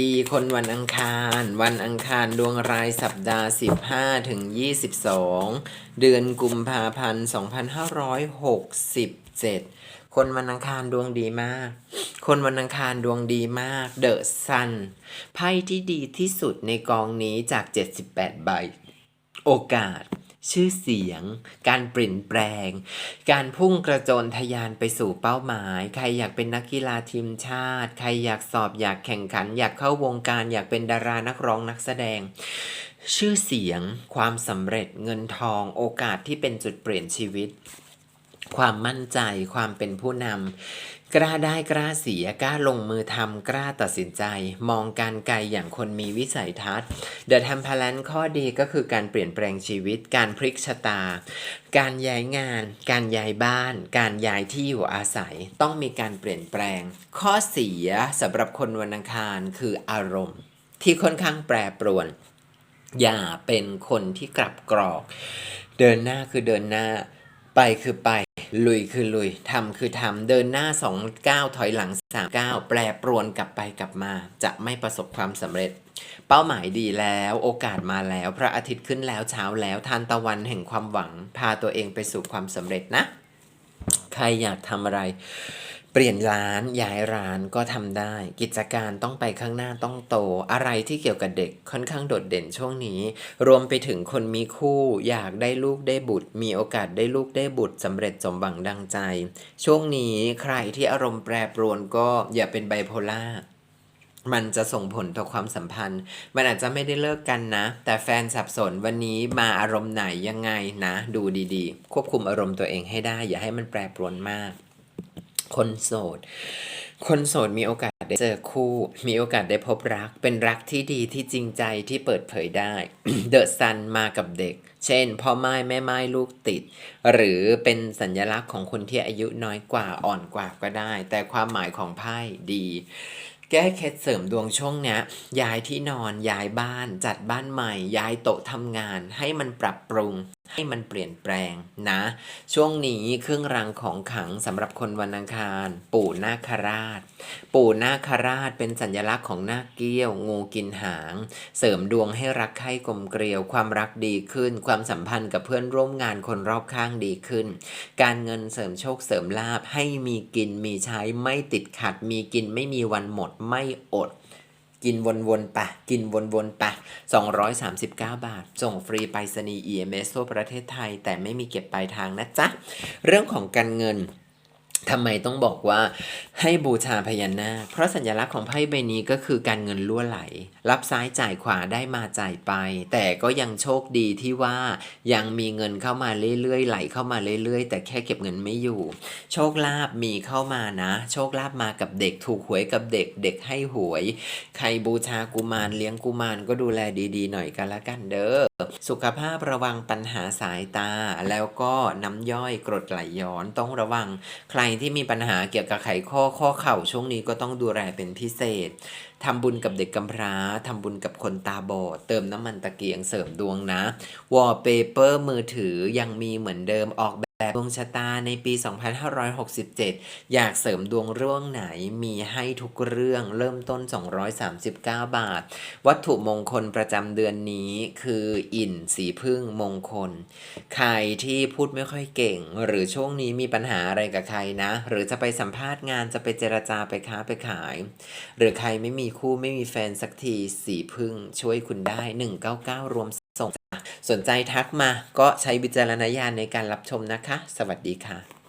ดีคนวันอังคาร วันอังคารดวงรายสัปดาห์ 15ถึง22 เดือนกุมภาพันธ์ 2567 คนวันอังคารดวงดีมาก คนวันอังคารดวงดีมากเดอะซันไพ่ที่ดีที่สุดในกองนี้จาก 78 ใบ โอกาส ชื่อเสียง การเปลี่ยนแปลง การพุ่งกระโจนทะยานไปสู่เป้าหมาย ใครอยากเป็นนักกีฬาทีมชาติ ใครอยากสอบอยากแข่งขัน อยากเข้าวงการ อยากเป็นดารานักร้องนักแสดง ชื่อเสียง ความสำเร็จเงินทอง โอกาสที่เป็นจุดเปลี่ยนชีวิต ความมั่นใจ ความเป็นผู้นำ กล้าได้กล้าเสียกล้าลงมือทำกล้าตัดสินใจ มองการไกลอย่างคนมีวิสัยทัศน์ The Temperance ข้อดีก็คือการเปลี่ยนแปลงชีวิต การพลิกชะตา การย้ายงาน การย้ายบ้าน การย้ายที่อยู่อาศัย ต้องมีการเปลี่ยนแปลง ข้อเสียสำหรับคนวันอังคารคืออารมณ์ ที่ค่อนข้างแปรปรวน อย่าเป็นคนที่กลับกรอก เดินหน้าคือเดินหน้า ไปคือไป ลุยคือลุยทำคือทำเดินหน้าสองก้าวถอยหลังสามก้าวแปรปรวนกลับไปกลับมา จะไม่ประสบความสำเร็จ เป้าหมายดีแล้วโอกาสมาแล้วพระอาทิตย์ขึ้นแล้วเช้าแล้วทานตะวันแห่งความหวัง พาตัวเองไปสู่ความสำเร็จนะ ใครอยากทำอะไร เปลี่ยนร้านย้ายร้านก็ทำได้ กิจการต้องไปข้างหน้าต้องโต อะไรที่เกี่ยวกับเด็กค่อนข้างโดดเด่นช่วงนี้ รวมไปถึงคนมีคู่อยากได้ลูกได้บุตร มีโอกาสได้ลูกได้บุตรสำเร็จสมหวังดังใจ ช่วงนี้ใครที่อารมณ์แปรปรวนก็อย่าเป็นไบโพล่ามันจะส่งผลต่อความสัมพันธ์ มันอาจจะไม่ได้เลิกกันนะ แต่แฟนสับสนวันนี้มาอารมณ์ไหนยังไงนะ ดูดีๆ ควบคุมอารมณ์ตัวเองให้ได้ อย่าให้มันแปรปรวนมาก คนโสด คนโสดมีโอกาสได้เจอคู่ มีโอกาสได้พบรัก เป็นรักที่ดีที่จริงใจที่เปิดเผยได้ เดอะซันมากับเด็ก เช่น พ่อไม้แม่ไม้ลูกติด หรือเป็นสัญลักษณ์ของคนที่อายุน้อยกว่าอ่อนกว่าก็ได้ แต่ความหมายของไพ่ดี แก้เคล็ดเสริมดวงช่วงนี้ย้ายที่นอน ย้ายบ้าน จัดบ้านใหม่ ย้ายโต๊ะทำงาน ให้มันปรับปรุงให้มันเปลี่ยนแปลงนะ ช่วงนี้เครื่องรางของขังสำหรับคนวันอังคาร ปู่นาคราช ปู่นาคราชเป็นสัญลักษณ์ของนาคเกี้ยว งูกินหาง เสริมดวงให้รักใคร่กลมเกลียว ความรักดีขึ้น ความสัมพันธ์กับเพื่อนร่วมงานคนรอบข้างดีขึ้น การเงินเสริมโชคเสริมลาบให้มีกินมีใช้ไม่ติดขัด มีกินไม่มีวันหมดไม่อด กินวนๆไปะกินวนๆไปะ239 บาท ส่งฟรีไปรษณีย์ EMS ทั่วประเทศไทย แต่ไม่มีเก็บปลายทางนะจ๊ะ เรื่องของการเงิน ทำไมต้องบอกว่าให้บูชาพญานาค เพราะสัญลักษณ์ของไพ่ใบนี้ก็คือการเงินล่วไหล รับซ้ายจ่ายขวาได้มาจ่ายไป แต่ก็ยังโชคดีที่ว่ายังมีเงินเข้ามาเรื่อยๆ ไหลเข้ามาเรื่อยๆ แต่แค่เก็บเงินไม่อยู่ โชคลาภมีเข้ามานะ โชคลาภมากับเด็กถูกหวยกับเด็กเด็กให้หวย ใครบูชากุมารเลี้ยงกุมารก็ดูแลดีๆ หน่อยกันละกันเด้อสุขภาพระวังปัญหาสายตา แล้วก็น้ำย่อยกรดไหลย้อนต้องระวัง ใครที่มีปัญหาเกี่ยวกับไขข้อข้อเข่าช่วงนี้ก็ต้องดูแลเป็นพิเศษทำบุญกับเด็กกำพร้าทำบุญกับคนตาบอด เติมน้ำมันตะเกียงเสริมดวงนะ วอลเปเปอร์มือถือยังมีเหมือนเดิมออก แบบดวงชะตาในปี 2567 อยากเสริมดวงเรื่องไหนมีให้ทุกเรื่องเริ่มต้น 239 บาท วัตถุมงคลประจำเดือนนี้คืออินสีพึ่งมงคล ใครที่พูดไม่ค่อยเก่ง หรือช่วงนี้มีปัญหาอะไรกับใครนะ หรือจะไปสัมภาษณ์งานจะไปเจรจาไปค้าไปขาย หรือใครไม่มีคู่ไม่มีแฟนสักทีสีพึ่งช่วยคุณได้ 199 รวมส่ง สนใจทักมาก็ใช้วิจารณญาณในการรับชมนะคะ สวัสดีค่ะ